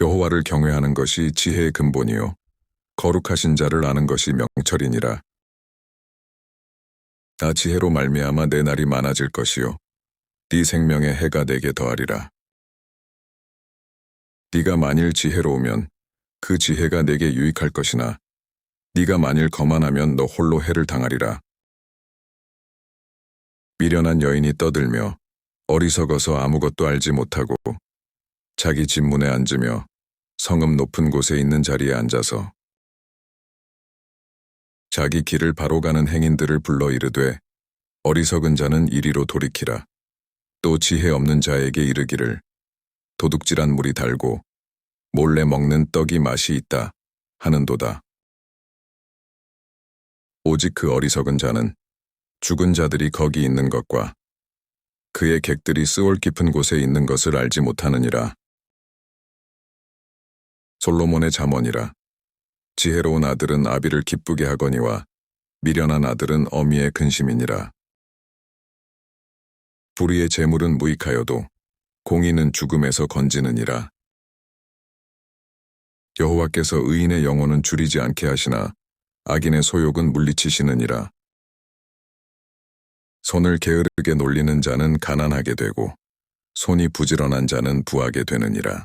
여호와를 경외하는 것이 지혜의 근본이요. 거룩하신 자를 아는 것이 명철이니라. 나 지혜로 말미암아 내 날이 많아질 것이요. 네 생명의 해가 내게 더하리라. 네가 만일 지혜로우면 그 지혜가 내게 유익할 것이나 네가 만일 거만하면 너 홀로 해를 당하리라. 미련한 여인이 떠들며 어리석어서 아무것도 알지 못하고 자기 집 문에 앉으며 성읍 높은 곳에 있는 자리에 앉아서 자기 길을 바로 가는 행인들을 불러 이르되 어리석은 자는 이리로 돌이키라. 또 지혜 없는 자에게 이르기를 도둑질한 물이 달고 몰래 먹는 떡이 맛이 있다 하는도다. 오직 그 어리석은 자는 죽은 자들이 거기 있는 것과 그의 객들이 스올 깊은 곳에 있는 것을 알지 못하느니라. 솔로몬의 잠언이라. 지혜로운 아들은 아비를 기쁘게 하거니와 미련한 아들은 어미의 근심이니라. 불의의 재물은 무익하여도 공의는 죽음에서 건지느니라. 여호와께서 의인의 영혼은 줄이지 않게 하시나 악인의 소욕은 물리치시느니라. 손을 게으르게 놀리는 자는 가난하게 되고 손이 부지런한 자는 부하게 되느니라.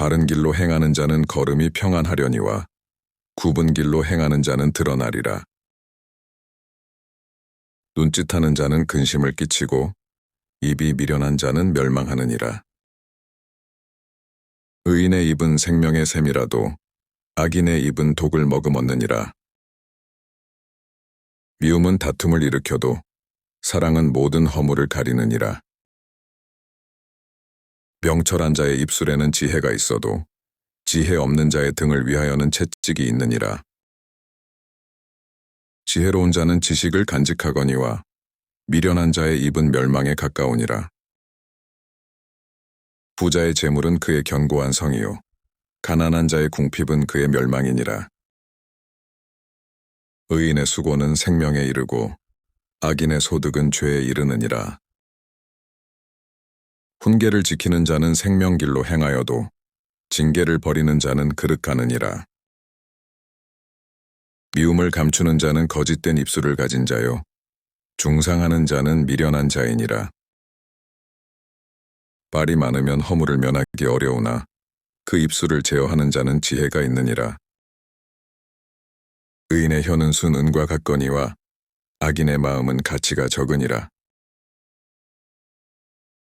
바른 길로 행하는 자는 걸음이 평안하려니와 굽은 길로 행하는 자는 드러나리라. 눈짓하는 자는 근심을 끼치고 입이 미련한 자는 멸망하느니라. 의인의 입은 생명의 샘이라도 악인의 입은 독을 머금었느니라. 미움은 다툼을 일으켜도 사랑은 모든 허물을 가리느니라. 명철한 자의 입술에는 지혜가 있어도 지혜 없는 자의 등을 위하여는 채찍이 있느니라. 지혜로운 자는 지식을 간직하거니와 미련한 자의 입은 멸망에 가까우니라. 부자의 재물은 그의 견고한 성이요. 가난한 자의 궁핍은 그의 멸망이니라. 의인의 수고는 생명에 이르고 악인의 소득은 죄에 이르느니라. 훈계를 지키는 자는 생명길로 행하여도 징계를 버리는 자는 그릇가느니라. 미움을 감추는 자는 거짓된 입술을 가진 자요. 중상하는 자는 미련한 자이니라. 말이 많으면 허물을 면하기 어려우나 그 입술을 제어하는 자는 지혜가 있느니라. 의인의 혀는 순 은과 같거니와 악인의 마음은 가치가 적으니라.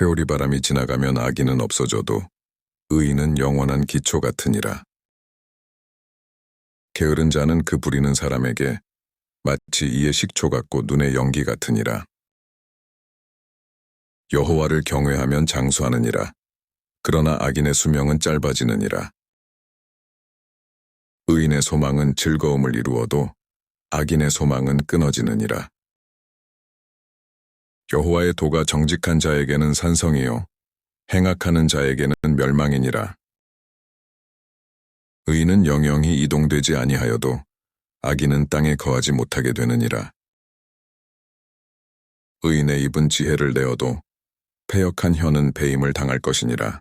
회오리 바람이 지나가면 악인은 없어져도 의인은 영원한 기초 같으니라. 게으른 자는 그 부리는 사람에게 마치 이의 식초 같고 눈의 연기 같으니라. 여호와를 경외하면 장수하느니라. 그러나 악인의 수명은 짧아지느니라. 의인의 소망은 즐거움을 이루어도 악인의 소망은 끊어지느니라. 여호와의 도가 정직한 자에게는 산성이요 행악하는 자에게는 멸망이니라. 의인은 영영이 이동되지 아니하여도 악인은 땅에 거하지 못하게 되느니라. 의인의 입은 지혜를 내어도 패역한 혀는 배임을 당할 것이니라.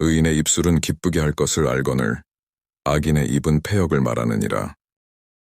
의인의 입술은 기쁘게 할 것을 알거늘 악인의 입은 패역을 말하느니라.